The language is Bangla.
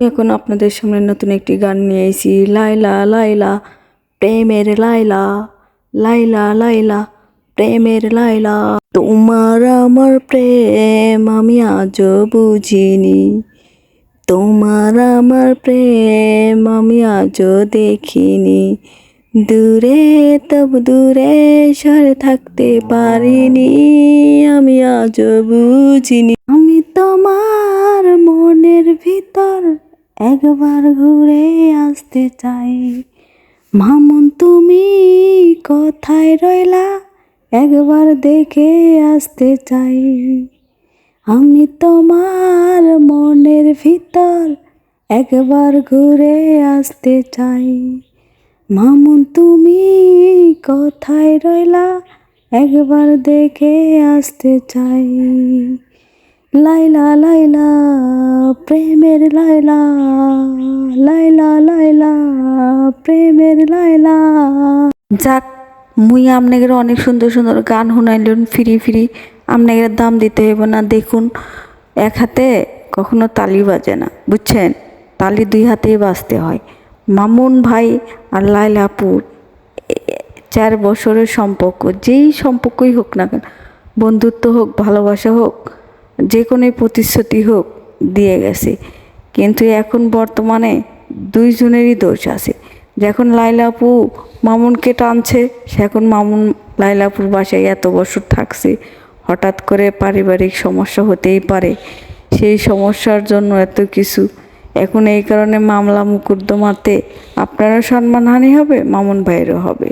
এখন আপনাদের সামনে নতুন একটি গান নিয়ে এসেছি লাইলা লাইলা প্রেমের লাইলা লাইলা লাইলা প্রেমের লাইলা তোমার আমার প্রেম আমি আজও বুঝিনি। তোমার আমার প্রেম আমি আজও দেখিনি। দূরে, তব দূরে সরে থাকতে পারিনি, আমি আজও বুঝিনি। একবার ঘুরে আসতে চাই। মামুন, তুমি কোথায় রইলা? একবার দেখে আসতে চাই। আমি তোমার মনের ভিতর একবার ঘুরে আসতে চাই। মামুন, তুমি কোথায় রইলা? একবার দেখে আসতে চাই। লাইলা লাইলা, প্রেমের লাইলা লাইলা লাইলা, প্রেমের লাইলা। যাক, মুই আপনাদের অনেক সুন্দর সুন্দর গান শুনাইলেন ফিরি ফিরি। আপনাদের দাম দিতে হইব না, দেখুন। এক হাতে কখনো তালি বাজে না, বুঝছেন? তালি দুই হাতেই বাজতে হয়। মামুন ভাই আর লাইলাপুর চার বছরের সম্পর্ক, যেই সম্পর্কই হোক না কেন, বন্ধুত্ব হোক, ভালোবাসা হোক যে কোনো প্রতিশ্রুতি হোক, দিয়ে গেছে। কিন্তু এখন বর্তমানে দুইজনেরই দোষ আছে। যখন লাইলাপু মামুনকে টানছে সে এখন মামুন লাইলাপুর বাসায় এত বছর থাকছে, হঠাৎ করে পারিবারিক সমস্যা হতেই পারে। সেই সমস্যার জন্য এত কিছু। এখন এই কারণে মামলা মুকুদ্দমাতে আপনারও সম্মানহানি হবে, মামুন ভাইয়েরও হবে।